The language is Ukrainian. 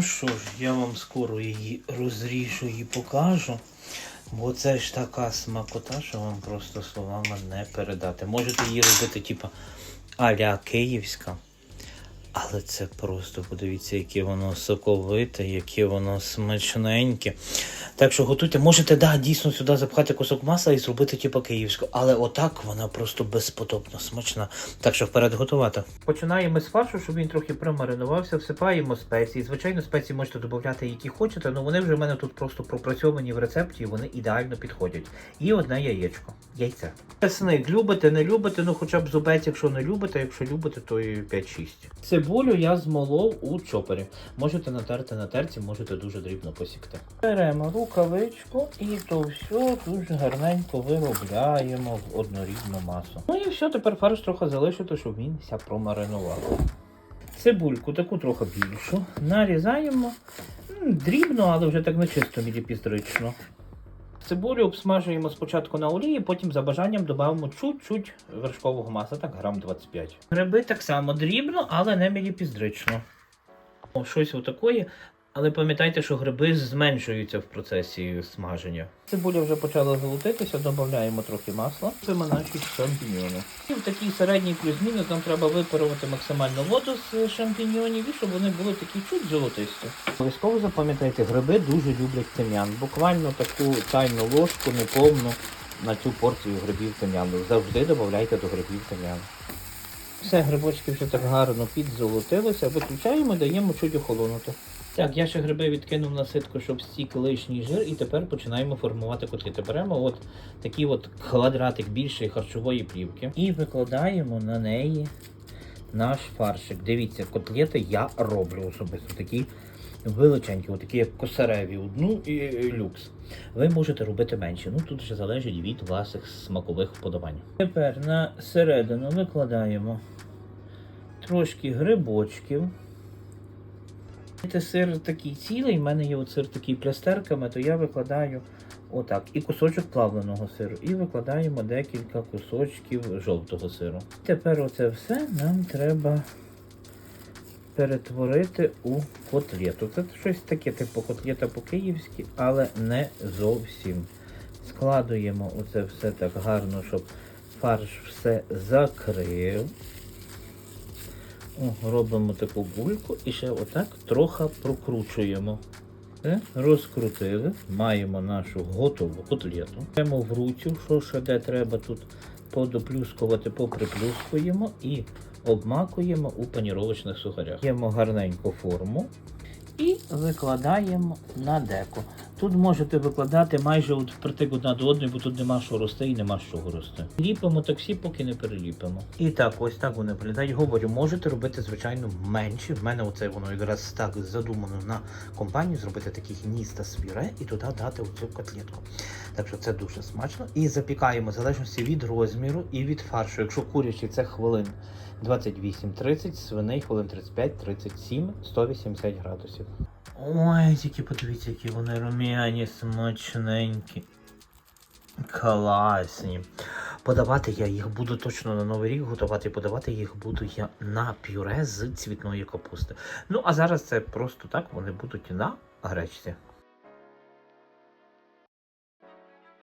Ну що ж, я вам скоро її розріжу і покажу. Бо це ж така смакота, що вам просто словами не передати. Можете її робити, типу, а-ля київська. Але це просто подивіться, яке воно соковите, яке воно смачненьке. Так що готуйте, можете, да, дійсно сюди запхати кусок масла і зробити типу київську. Але отак вона просто безподобно смачна. Так що вперед готувати. Починаємо з фаршу, щоб він трохи промаринувався, всипаємо спеції. Звичайно, спеції можете додати, які хочете, але вони вже в мене тут просто пропрацьовані в рецепті, і вони ідеально підходять. І одне яєчко. Яйце. Чесник, любите, не любите, ну хоча б зубець, якщо не любите, якщо любите, то і 5-6. Цибулю я змолов у чопері. Можете натерти на терці, можете дуже дрібно посікти. Беремо рукавичку і то все дуже гарненько виробляємо в однорідну масу. Ну і все, тепер фарш трохи залишити, щоб він ся промаринував. Цибульку таку трохи більшу. Нарізаємо дрібно, але вже так не чисто міліпіздрично. Цибулю обсмажуємо спочатку на олії, потім за бажанням додамо чуть-чуть вершкового масла, так грам 25. Гриби так само дрібно, але не міліпіздрично. Щось отакої. Але пам'ятайте, що гриби зменшуються в процесі смаження. Цибуля вже почала золотитися, додаємо трохи масла. Це наші шампіньони. І в такій середній плюс-мінус нам треба випарувати максимально воду з шампіньонів, і щоб вони були такі чуть золотисті. Обов'язково запам'ятайте, гриби дуже люблять тим'ян. Буквально таку чайну ложку неповну на цю порцію грибів тим'яну. Завжди додавайте до грибів тим'ян. Все, грибочки вже так гарно підзолотилися. Виключаємо, даємо чуть охолонути. Так, я ще гриби відкинув на ситку, щоб стік лишній жир, і тепер починаємо формувати котлети. Беремо от такий от квадратик більшої харчової плівки і викладаємо на неї наш фаршик. Дивіться, котлети я роблю особисто такі величенькі, отакі як косареві, одну і е, люкс. Ви можете робити менше. Ну тут вже залежить від ваших смакових вподобань. Тепер на середину викладаємо трошки грибочків. Це сир такий цілий, в мене є сир такий плястерками, то я викладаю отак. І кусочок плавленого сиру. І викладаємо декілька кусочків жовтого сиру. Тепер оце все нам треба перетворити у котлету. Це щось таке, типу котлета по-київськи, але не зовсім. Складуємо оце все так гарно, щоб фарш все закрив. Робимо таку бульку і ще отак трохи прокручуємо. Все, розкрутили, маємо нашу готову котлету. Беремо в руцю, що ще де треба тут подоплюскувати, поприплюскуємо і обмакуємо у паніровочних сухарях. Ємо гарненьку форму і викладаємо на деко. Тут можете викладати майже от впритик одна до одної, бо тут нема що рости і нема чого рости. Ліпимо так всі, поки не переліпимо. І так, ось так вони виглядають. Говорю, можете робити, звичайно, менші. В мене оце воно якраз так задумано на компанію, зробити такі гнізда свіре і туди дати оцю котлетку. Так що це дуже смачно. І запікаємо в залежності від розміру і від фаршу. Якщо курячий, це хвилин 28-30, свиний хвилин 35-37, 180 градусів. Ой, тільки подивіться, які вони рум'яні, смачненькі. Класні. Подавати я їх буду точно на Новий рік готувати. Подавати їх буду я на пюре з цвітної капусти. Ну, а зараз це просто так вони будуть на гречці.